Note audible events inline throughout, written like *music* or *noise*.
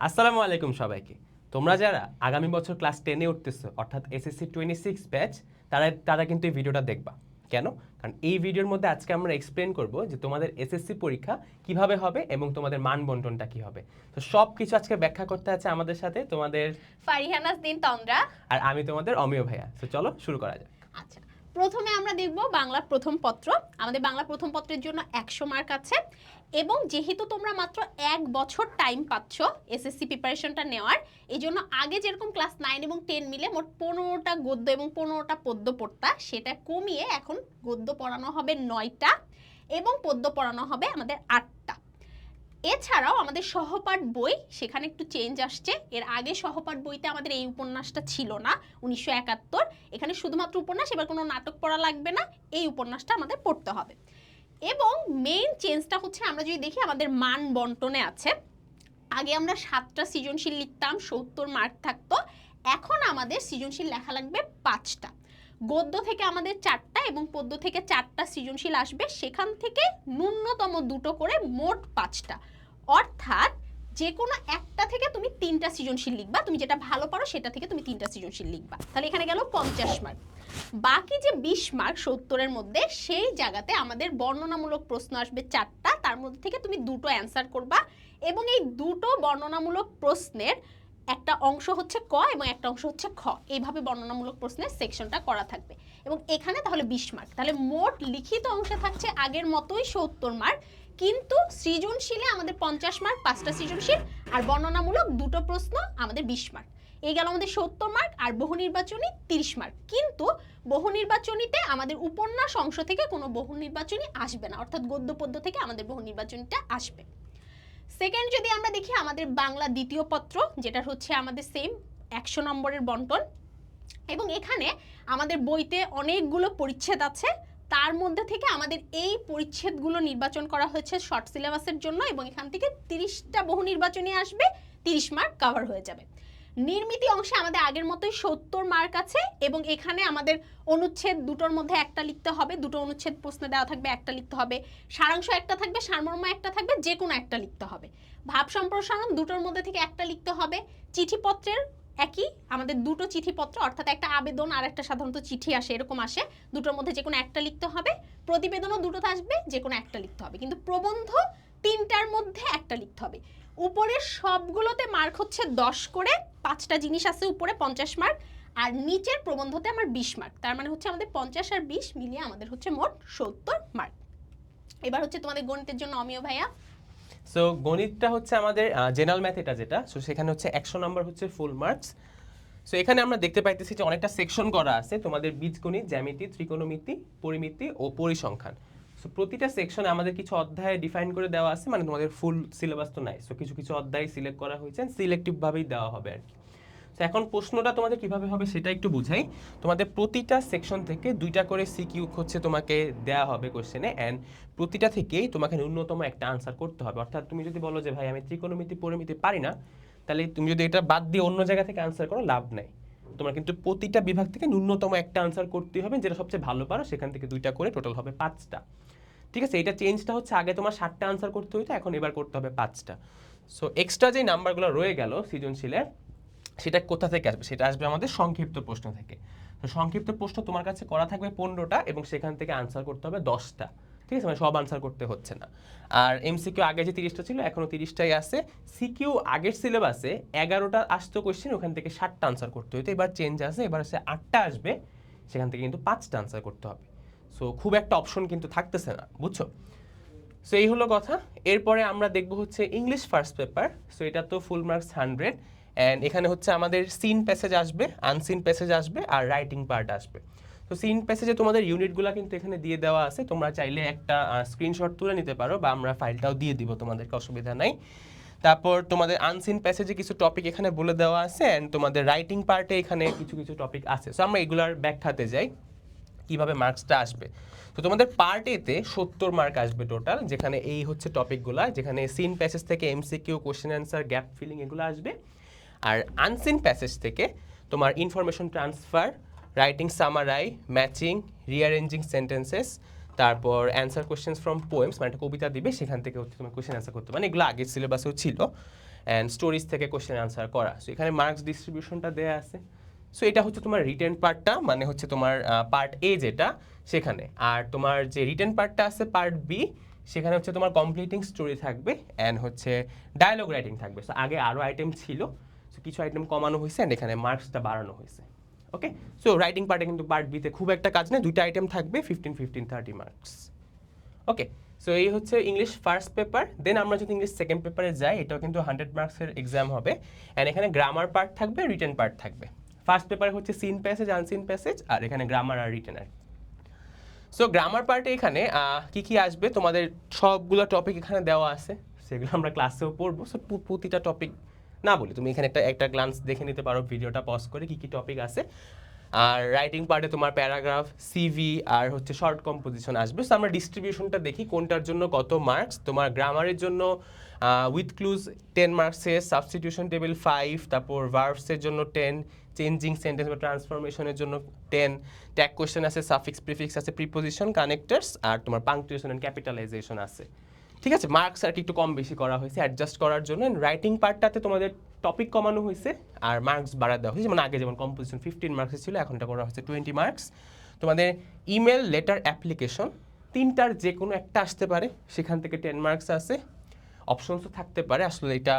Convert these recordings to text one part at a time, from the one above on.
আসসালামু আলাইকুম সবাইকে। তোমরা যারা আগামী বছর ক্লাস টেনে উঠতেছো অর্থাৎ এসএসসি টোয়েন্টি সিক্স ব্যাচ তারা তারা কিন্তু এই ভিডিওটা দেখবা। কেন? কারণ এই ভিডিওর মধ্যে আজকে আমরা এক্সপ্লেন করব যে তোমাদের এসএসসি পরীক্ষা কীভাবে হবে এবং তোমাদের মান বন্টনটা কি হবে। তো সব কিছু আজকে ব্যাখ্যা করতে আছে আমাদের সাথে তোমাদের ফারিহানাস দিন তন্দ্রা। আর আমি তোমাদের অমিয় ভাইয়া। তো চলো শুরু করা যাক। আচ্ছা। প্রথমে আমরা দেখব বাংলা প্রথম পত্র। আমাদের বাংলা প্রথম পত্রের জন্য একশো মার্ক আছে। এবং যেহেতু তোমরা মাত্র এক বছর টাইম পাচ্ছ এসএসসি প্রিপারেশনটা নেওয়ার এই জন্য আগে যেরকম ক্লাস নাইন এবং টেন মিলে মোট পনেরোটা গদ্য এবং পনেরোটা পদ্য পড়তা, সেটা কমিয়ে এখন গদ্য পড়ানো হবে নয়টা এবং পদ্য পড়ানো হবে আমাদের আটটা। এছাড়াও আমাদের সহপাঠ বই, সেখানে একটু চেঞ্জ আসছে। এর আগে সহপাঠ বইতে আমাদের এই উপন্যাসটা ছিল না, উনিশশো একাত্তর। এখানে শুধুমাত্র উপন্যাস, এবার কোনো নাটক পড়া লাগবে না, এই উপন্যাসটা আমাদের পড়তে হবে। এবং মেইন চেঞ্জটা হচ্ছে, আমরা যদি দেখি আমাদের মান বন্টনে আছে। আগে আমরা সাতটা সৃজনশীল লিখতাম, সত্তর মার্ক থাকতো। এখন আমাদের সৃজনশীল লেখা লাগবে পাঁচটা। গদ্য থেকে আমাদের চারটা এবং পদ্য থেকে চারটা সৃজনশীল আসবে। সেখান থেকে ন্যূনতম দুটো করে মোট পাঁচটা। অর্থাৎ যে কোনো একটা থেকে তুমি তিনটা সৃজনশীল লিখবা। তুমি যেটা ভালো পারো সেটা থেকে তুমি তিনটা সৃজনশীল লিখবা। তাহলে এখানে গেল পঞ্চাশ মার্ক বাকি যে বিশ মার্ক সত্তরের মধ্যে, সেই জায়গাতে আমাদের বর্ণনামূলক প্রশ্ন আসবে চারটা। তার মধ্যে থেকে তুমি দুটো অ্যান্সার করবা এবং এই দুটো বর্ণনামূলক প্রশ্নের একটা অংশ হচ্ছে ক এবং একটা অংশ হচ্ছে খ। এইভাবে বর্ণনামূলক প্রশ্নের সেকশনটা করা থাকবে। এবং এখানে তাহলে বিশ মার্ক তাহলে মোট লিখিত অংশে থাকছে আগের মতোই সত্তর মার্ক কিন্তু সৃজনশীলে আমাদের পঞ্চাশ মার্ক পাঁচটা সৃজনশীল, আর বর্ণনামূলক দুটো প্রশ্ন আমাদের বিশ মার্ক এই গেল আমাদের সত্তর মার্ক আর বহু নির্বাচনী তিরিশ মার্ক কিন্তু বহু নির্বাচনীতে আমাদের উপন্যাস অংশ থেকে কোনো বহু নির্বাচনী আসবে না, অর্থাৎ গদ্য পদ্য থেকে আমাদের বহু নির্বাচনীটা আসবে। সেকেন্ড যদি আমরা দেখি আমাদের বাংলা দ্বিতীয় পত্র যেটা হচ্ছে আমাদের সেম একশো নম্বরের বন্টন। এবং এখানে আমাদের বইতে অনেকগুলো পরিচ্ছেদ আছে। তার মধ্যে থেকে আমাদের এই পরিচ্ছেদগুলো নির্বাচন করা হয়েছে শর্ট সিলেবাসের জন্য এবং এখান থেকে তিরিশটা বহু নির্বাচনী আসবে, তিরিশ মার্ক কাভার হয়ে যাবে। নির্মিতি অংশে আমাদের আগের মতোই সত্তর মার্ক আছে এবং এখানে আমাদের অনুচ্ছেদ দুটোর মধ্যে একটা লিখতে হবে, দুটো অনুচ্ছেদ প্রশ্নে দেওয়া থাকবে, একটা লিখতে হবে, সারাংশ একটা থাকবে, সারমর্ম একটা থাকবে যে কোনো একটা লিখতে হবে। ভাব সম্প্রসারণ দুটোর মধ্যে থেকে একটা লিখতে হবে, চিঠিপত্রের একই, আমাদের দুটো চিঠিপত্র, অর্থাৎ একটা আবেদন আর একটা সাধারণত চিঠি আসে, এরকম আসে, দুটোর মধ্যে যে কোনো একটা লিখতে হবে, প্রতিবেদনও দুটোতে আসবে যে কোনো একটা লিখতে হবে, কিন্তু প্রবন্ধ তিনটার মধ্যে একটা লিখতে হবে। উপরের সবগুলোতে মার্ক হচ্ছে দশ করে, পাঁচটা জিনিস আছে উপরে পঞ্চাশ মার্ক আর নিচের প্রবন্ধতে আমার বিশ মার্ক তার মানে হচ্ছে আমাদের পঞ্চাশ আর বিশ মিলিয়ে আমাদের হচ্ছে মোট সত্তর মার্ক এবার হচ্ছে তোমাদের গণিতের জন্য অমিয় ভাইয়া। সো গণিতটা হচ্ছে আমাদের জেনারেল ম্যাথ এটা যেটা। সো সেখানে হচ্ছে একশো নম্বর হচ্ছে ফুল মার্কস সো এখানে আমরা দেখতে পাইতেছি যে অনেকটা সেকশন করা আছে তোমাদের বীজগণিত, জ্যামিতি, ত্রিকোণমিতি, পরিমিতি ও পরিসংখ্যান। সো প্রতিটা সেকশনে আমাদের কিছু অধ্যায় ডিফাইন করে দেওয়া আছে মানে তোমাদের ফুল সিলেবাস তো নাই। সো কিছু কিছু অধ্যায় সিলেক্ট করা হয়েছে সিলেক্টিভভাবেই দেওয়া হবে আর কি। তো এখন প্রশ্নটা তোমাদের কীভাবে হবে সেটা একটু বুঝাই। তোমাদের প্রতিটা সেকশন থেকে দুইটা করে সিকিউ হচ্ছে তোমাকে দেওয়া হবে কোশ্চেনে অ্যান্ড প্রতিটা থেকেই তোমাকে ন্যূনতম একটা আনসার করতে হবে। অর্থাৎ তুমি যদি বলো যে, ভাই, আমি ত্রিকোণমিতি, পরিমিতি পারি না, তাহলে তুমি যদি এটা বাদ দিয়ে অন্য জায়গা থেকে আনসার করো, লাভ নাই। তোমার কিন্তু প্রতিটা বিভাগ থেকে ন্যূনতম একটা আনসার করতে হবে, যেটা সবচেয়ে ভালো পারো, সেখান থেকে দুইটা করে টোটাল হবে পাঁচটা। ঠিক আছে, এটা চেঞ্জটা হচ্ছে আগে তোমার সাতটা আনসার করতে হইতো, এখন এবার করতে হবে পাঁচটা। সো এক্সট্রা যে নাম্বারগুলো রয়ে গেল সৃজনশীলের সেটা কোথা থেকে আসবে? সেটা আসবে আমাদের সংক্ষিপ্ত প্রশ্ন থেকে। তো সংক্ষিপ্ত প্রশ্ন তোমার কাছে করা থাকবে পনেরোটা এবং সেখান থেকে আনসার করতে হবে দশটা। ঠিক আছে মানে সব আনসার করতে হচ্ছে না। আর এমসিকিউ আগে যে তিরিশটা ছিল এখনও তিরিশটাই আছে। সিকিউ আগের সিলেবাসে এগারোটা আসতো কোয়েশ্চেন ওখান থেকে ষাটটা আনসার করতে হতো এবার চেঞ্জ আছে এবার হচ্ছে আটটা আসবে, সেখান থেকে কিন্তু পাঁচটা আনসার করতে হবে। সো খুব একটা অপশন কিন্তু থাকতেছে না, বুঝছ? সো এই হলো কথা। এরপরে আমরা দেখব হচ্ছে ইংলিশ ফার্স্ট পেপার সো এটা তো ফুল মার্কস হান্ড্রেড অ্যান্ড এখানে হচ্ছে আমাদের সিন প্যাসেজ আসবে আনসিন প্যাসেজ আসবে, আর রাইটিং পার্ট আসবে। তো সিন প্যাসেজে তোমাদের ইউনিটগুলো কিন্তু এখানে দিয়ে দেওয়া আছে, তোমরা চাইলে একটা স্ক্রিনশট তুলে নিতে পারো, বা আমরা ফাইলটাও দিয়ে দিব তোমাদেরকে, অসুবিধা নাই। তারপর তোমাদের আনসিন প্যাসেজে কিছু টপিক এখানে বলে দেওয়া আছে অ্যান্ড তোমাদের রাইটিং পার্টে এখানে কিছু কিছু টপিক আছে। সো আমরা এগুলার ব্যাখ্যাতে যাই। কীভাবে মার্কসটা আসবে। তো তোমাদের পার্ট এতে সত্তর মার্ক আসবে টোটাল যেখানে এই হচ্ছে টপিকগুলো যেখানে সিন প্যাসেজ থেকে MCQ question answer gap filling এগুলো আসবে। আর আনসিন প্যাসেজ থেকে তোমার information transfer writing summary matching rearranging sentences তারপর অ্যান্সার কোশ্চেন্স ফ্রম পোয়েমস মানে একটা কবিতা দিবে, সেখান থেকে হচ্ছে তোমার কোশ্চেন অ্যান্সার করতে। মানে এগুলো আগের সিলেবাসেও ছিল। অ্যান্ড স্টোরিজ থেকে কোয়েশ্চেন অ্যান্সার করা। সো এখানে মার্কস ডিস্ট্রিবিউশনটা দেওয়া আছে। সো এটা হচ্ছে তোমার রিটেন পার্টটা মানে হচ্ছে তোমার পার্ট এ যেটা সেখানে। আর তোমার যে রিটেন পার্টটা আছে পার্ট বি সেখানে হচ্ছে তোমার কমপ্লিটিং স্টোরি থাকবে অ্যান্ড হচ্ছে ডায়লগ রাইটিং থাকবে। সো আগে আরও আইটেম ছিল। সো কিছু আইটেম কমানো হয়েছে অ্যান্ড এখানে মার্কসটা বাড়ানো হয়েছে। ওকে সো রাইটিং পার্টে কিন্তু পার্ট বিতে খুব একটা কাজ নেই। দুইটা আইটেম থাকবে fifteen fifteen thirty marks okay so এই হচ্ছে ইংলিশ ফার্স্ট পেপার দেন আমরা যদি ইংলিশ সেকেন্ড পেপারে যাই, এটাও কিন্তু হান্ড্রেড মার্কসের এক্সাম হবে। অ্যান্ড এখানে গ্রামার পার্ট থাকবে রিটেন পার্ট থাকবে। ফার্স্ট পেপারে হচ্ছে সিন প্যাসেজ আনসিন প্যাসেজ আর এখানে গ্রামার আর রিটেন আর সো গ্রামার পার্টে এখানে কি কি আসবে? তোমাদের সবগুলো টপিক এখানে দেওয়া আছে। সেগুলো আমরা ক্লাসেও পড়ব। সো প্রতিটা টপিক না বলি তুমি এখানে একটা একটা গ্লান্স দেখে নিতে পারো, ভিডিওটা পজ করে কি কি টপিক আছে। আর রাইটিং পার্টে তোমার প্যারাগ্রাফ সিভি আর হচ্ছে শর্ট কম্পোজিশন আসবে। সো আমরা ডিস্ট্রিবিউশনটা দেখি কোনটার জন্য কত মার্কস তোমার গ্রামারের জন্য উইথ ক্লুজ টেন মার্কসের সাবস্টিটিউশন টেবিল ফাইভ তারপর ভার্বসের জন্য টেন চেঞ্জিং সেন্টেন্স বা ট্রান্সফরমেশনের জন্য টেন ট্যাগ কোয়েশ্চেন আছে সাফিক্স প্রিফিক্স আছে প্রিপোজিশন কানেক্টার্স আর তোমার পাংচুয়েশন অ্যান্ড ক্যাপিটালাইজেশন আছে। ঠিক আছে? মার্কস আর কি একটু কম বেশি করা হয়েছে অ্যাডজাস্ট করার জন্য অ্যান্ড রাইটিং পার্টটাতে তোমাদের টপিক কমানো হয়েছে, আর মার্কস বাড়া দেওয়া হয়েছে। যেমন আগে যেমন কম্পোজিশন ফিফটিন মার্কস ছিল এখন এটা করা হয়েছে টোয়েন্টি মার্কস তোমাদের ইমেল লেটার অ্যাপ্লিকেশন তিনটার যে কোনো একটা আসতে পারে, সেখান থেকে টেন মার্কস আছে অপশনসও থাকতে পারে, আসলে এটা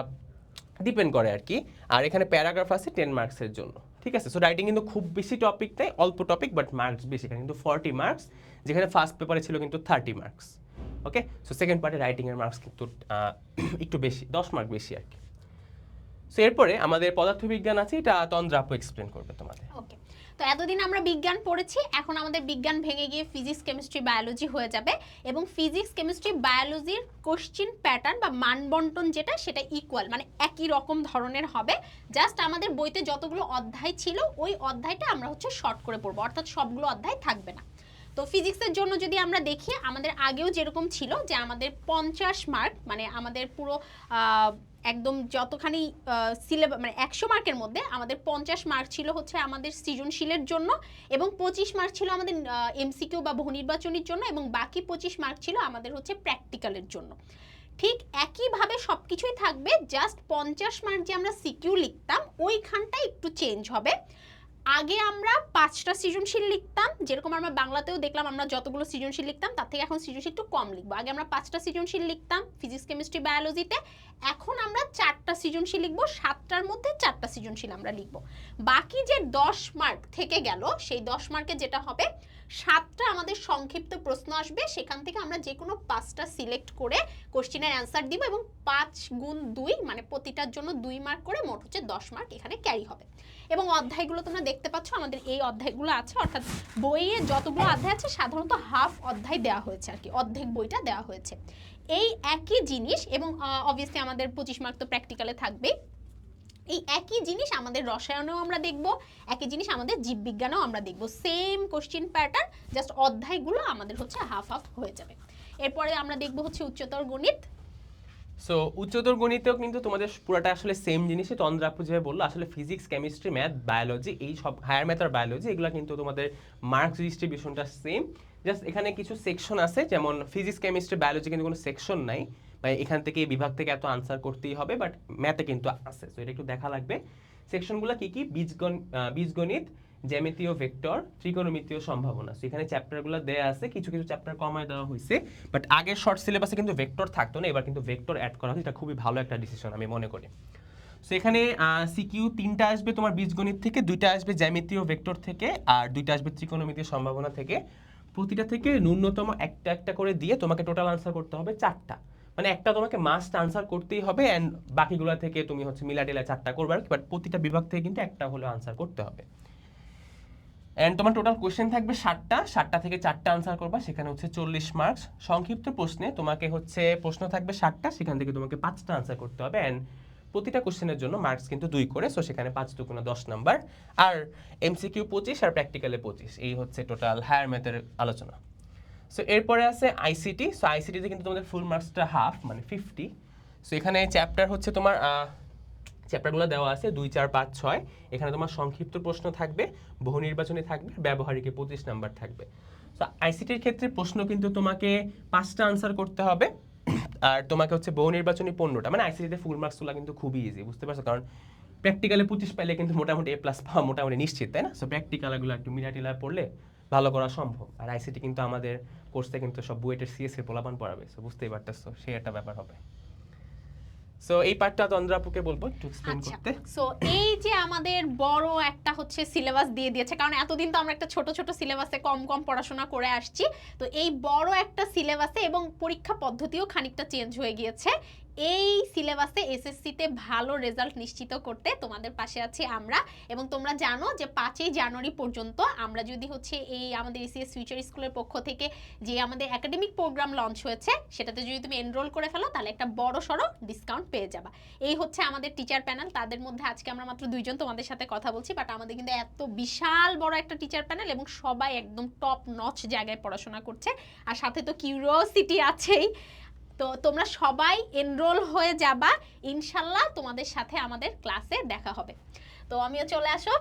ডিপেন্ড করে আর কি। আর এখানে প্যারাগ্রাফ আছে টেন মার্কসের জন্য, ঠিক আছে? সো রাইটিং কিন্তু খুব বেশি টপিক নেই, অল্প টপিক বাট মার্কস বেশি, এখানে কিন্তু ফর্টি মার্কস যেখানে ফার্স্ট পেপারে ছিল কিন্তু thirty marks okay so second পার্টে রাইটিংয়ের মার্কস কিন্তু *clears throat* একটু বেশি, দশ মার্ক বেশি আর কি। সো এরপরে আমাদের পদার্থবিজ্ঞান আছে, এটা তন্দ্রা আপু এক্সপ্লেন করবে তোমাদের। তো এতদিন আমরা বিজ্ঞান পড়েছি, এখন আমাদের বিজ্ঞান ভেঙে গিয়ে ফিজিক্স কেমিস্ট্রি বায়োলজি হয়ে যাবে এবং ফিজিক্স কেমিস্ট্রি বায়োলজির কোশ্চিন প্যাটার্ন বা মানবন্টন যেটা, সেটা ইকুয়াল মানে একই রকম ধরনের হবে। জাস্ট আমাদের বইতে যতগুলো অধ্যায় ছিল, ওই অধ্যায়টা আমরা হচ্ছে শর্ট করে পড়ব, অর্থাৎ সবগুলো অধ্যায় থাকবে না। তো ফিজিক্সের জন্য যদি আমরা দেখি, আমাদের আগেও যেরকম ছিল যে আমাদের পঞ্চাশ মার্ক মানে আমাদের পুরো একদম যতখানি সিলেবাস মানে একশো মার্কের মধ্যে আমাদের পঞ্চাশ মার্ক ছিল হচ্ছে আমাদের সৃজনশীলের জন্য এবং পঁচিশ মার্ক ছিল আমাদের এমসিকিউ বা বহু নির্বাচনীর জন্য এবং বাকি পঁচিশ মার্ক ছিল আমাদের হচ্ছে প্র্যাকটিক্যালের জন্য। ঠিক একইভাবে সব কিছুই থাকবে জাস্ট পঞ্চাশ মার্ক যে আমরা সিকিউ লিখতাম ওইখানটা একটু চেঞ্জ হবে। আগে আমরা পাঁচটা সৃজনশীল লিখতাম, যেরকম আমরা বাংলাতেও দেখলাম আমরা যতগুলো সৃজনশীল লিখতাম, তার থেকে এখন সৃজনশীল একটু কম লিখব। আগে আমরা পাঁচটা সৃজনশীল লিখতাম ফিজিক্স কেমিস্ট্রি বায়োলজিতে এখন আমরা চারটা সৃজনশীল লিখব, সাতটার মধ্যে চারটা সৃজনশীল আমরা লিখব। বাকি যে দশ মার্ক থেকে গেল, সেই দশ মার্কে যেটা হবে, সাতটা আমাদের সংক্ষিপ্ত প্রশ্ন আসবে। সেখান থেকে আমরা যে কোনো পাঁচটা সিলেক্ট করে কোশ্চেনের অ্যান্সার দিব এবং পাঁচ গুণ দুই মানে প্রতিটার জন্য দুই মার্ক করে মোট হচ্ছে দশ মার্ক এখানে ক্যারি হবে। এবং অধ্যায়গুলো তোমরা দেখতে পাচ্ছ আমাদের এই অধ্যায়গুলো আছে অর্থাৎ বইয়ে যতগুলো অধ্যায় আছে সাধারণত হাফ অধ্যায় দেওয়া হয়েছে আর কি অর্ধেক বইটা দেওয়া হয়েছে। এই একই জিনিস এবং অবভিয়াসলি আমাদের পঁচিশ মার্ক তো প্র্যাকটিক্যালে থাকবেই। এই একই জিনিস আমাদের রসায়নেও আমরা দেখব একই জিনিস আমাদের জীববিজ্ঞানেও আমরা দেখব। সেম কোশ্চেন প্যাটার্ন জাস্ট অধ্যায়গুলো আমাদের হচ্ছে হাফ হাফ হয়ে যাবে। এরপরে আমরা দেখব হচ্ছে উচ্চতর গণিত সো উচ্চতর গণিতেও কিন্তু তোমাদের পুরোটা আসলে সেম জিনিসই তন্দ্রা আপু যেভাবে বলল, আসলে ফিজিক্স কেমিস্ট্রি ম্যাথ বায়োলজি এই সব হায়ার ম্যাথ আর বায়োলজি এগুলো কিন্তু তোমাদের মার্কস ডিস্ট্রিবিউশনটা সেম জাস্ট এখানে কিছু সেকশন আছে, যেমন ফিজিক্স কেমিস্ট্রি বায়োলজি কিন্তু কোনো সেকশন নাই। মানে এখান থেকে এই বিভাগ থেকে এত আনসার করতেই হবে বাট ম্যাথে কিন্তু আছে। সো এটা একটু দেখা লাগবে। সেকশনগুলো কি কি? বীজগণ বীজগণিত জ্যামিতীয় ভেক্টর, ত্রিকোণমিতীয় সম্ভাবনা। সো এখানে চ্যাপ্টারগুলো দেয়া আছে, কিছু কিছু চ্যাপ্টার কমায় দেওয়া হয়েছে বাট আগের শর্ট সিলেবাসে কিন্তু ভেক্টর থাকতো না, এবার কিন্তু ভেক্টর অ্যাড করা হয়েছে, এটা খুবই ভালো একটা ডিসিশন আমি মনে করি। সো এখানে সিকিউ তিনটা আসবে তোমার বীজগণিত থেকে, দুইটা আসবে জ্যামিতীয় ভেক্টর থেকে, আর দুইটা আসবে ত্রিকোণমিতীয় সম্ভাবনা থেকে। প্রতিটা থেকে ন্যূনতম একটা একটা করে দিয়ে তোমাকে টোটাল আনসার করতে হবে চারটা। মানে একটা তোমাকে মাস্ট আনসার করতেই হবে অ্যান্ড বাকিগুলো থেকে তুমি হচ্ছে মিলাটিলা চারটা করবে বাট প্রতিটা বিভাগ থেকে কিন্তু একটা হলেও আনসার করতে হবে। অ্যান্ড তোমার টোটাল কোশ্চেন থাকবে ষাটটা ষাটটা থেকে চারটা আনসার করবা, সেখানে হচ্ছে চল্লিশ মার্কস সংক্ষিপ্ত প্রশ্নে তোমাকে হচ্ছে প্রশ্ন থাকবে ষাটটা সেখান থেকে তোমাকে পাঁচটা আনসার করতে হবে। অ্যান্ড প্রতিটা কোশ্চেনের জন্য মার্কস কিন্তু দুই করে সো সেখানে পাঁচ দুগুণে দশ নাম্বার আর এমসিকিউ পঁচিশ আর প্র্যাকটিক্যালে পঁচিশ, এই হচ্ছে টোটাল হায়ার ম্যাথের আলোচনা। সো এরপরে আছে আইসিটি সো আইসিটিতে কিন্তু তোমাদের ফুল মার্কসটা হাফ মানে ফিফটি সো এখানে চ্যাপ্টার হচ্ছে তোমার চ্যাপ্টারগুলো দেওয়া আছে, দুই, চার, পাঁচ, ছয়। এখানে তোমার সংক্ষিপ্ত প্রশ্ন থাকবে, বহু নির্বাচনী থাকবে, ব্যবহারিকে পঁচিশ নাম্বার থাকবে। তো আইসিটির ক্ষেত্রে প্রশ্ন কিন্তু তোমাকে পাঁচটা আনসার করতে হবে। আর তোমাকে হচ্ছে বহু নির্বাচনী পণ্যটা। মানে আইসিটিতে ফুল মার্কস তোলা কিন্তু খুবই ইজি বুঝতে পারছ? কারণ প্র্যাকটিক্যালে পঁচিশ পাইলে কিন্তু মোটামুটি এ প্লাস পাওয়া মোটামুটি নিশ্চিত, তাই না? সো প্র্যাকটিক্যালগুলো একটু মিলা টিলা পড়লে ভালো করা সম্ভব। আর আইসিটি কিন্তু আমাদের কোর্সে কিন্তু সব বুয়েটের সিএস এর পোলাপান পড়াবে সো বুঝতেই পারতেছো, সেই একটা ব্যাপার হবে। সো এই পার্টটা তন্দ্রাপুকে বলব একটু এক্সপ্লেন আচ্ছা করতে। সো এই যে আমাদের বড় একটা হচ্ছে সিলেবাস দিয়ে দিয়েছে কারণ এতদিন তো আমরা একটা ছোট ছোট সিলেবাসে কম কম পড়াশোনা করে আসছি তো এই বড় একটা সিলেবাসে এবং পরীক্ষা পদ্ধতিও খানিকটা চেঞ্জ হয়ে গিয়েছে। এই সিলেবাসে এসএসসিতে ভালো রেজাল্ট নিশ্চিত করতে তোমাদের পাশে আছি আমরা। এবং তোমরা জানো যে পাঁচই জানুয়ারি পর্যন্ত আমরা যদি হচ্ছে এই আমাদের এসিএস ফিউচার স্কুলের পক্ষ থেকে যে আমাদের একাডেমিক প্রোগ্রাম লঞ্চ হয়েছে, সেটাতে যদি তুমি এনরোল করে ফেলো, তাহলে একটা বড় সড়ো ডিসকাউন্ট পেয়ে যাবা। এই হচ্ছে আমাদের টিচার প্যানেল তাদের মধ্যে আজকে আমরা মাত্র দুইজন তোমাদের সাথে কথা বলছি বাট আমাদের কিন্তু এত বিশাল বড় একটা টিচার প্যানেল এবং সবাই একদম টপ নচ জায়গায় পড়াশোনা করছে। আর সাথে তো কিউরিওসিটি আছেই। তো তোমরা সবাই এনরোল হয়ে যাবা। ইনশাল্লাহ তোমাদের সাথে আমাদের ক্লাসে দেখা হবে। তো আমিও চলে আসো।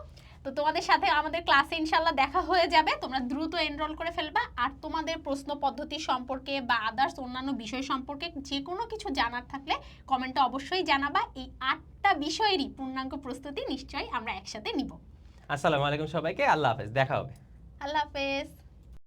তো তোমাদের সাথে আমাদের ক্লাসে ইনশাল্লাহ দেখা হয়ে যাবে। তোমরা দ্রুত এনরোল করে ফেলবা। আর তোমাদের প্রশ্ন পদ্ধতি সম্পর্কে বা আদার্স অন্যান্য বিষয় সম্পর্কে যে কোনো কিছু জানার থাকলে কমেন্টে অবশ্যই জানাবা। এই আটটা বিষয়েরই পূর্ণাঙ্গ প্রস্তুতি নিশ্চয়ই আমরা একসাথে নিব। আসসালামু আলাইকুম সবাইকে। আল্লাহ হাফেজ। দেখা হবে। আল্লাহ হাফেজ।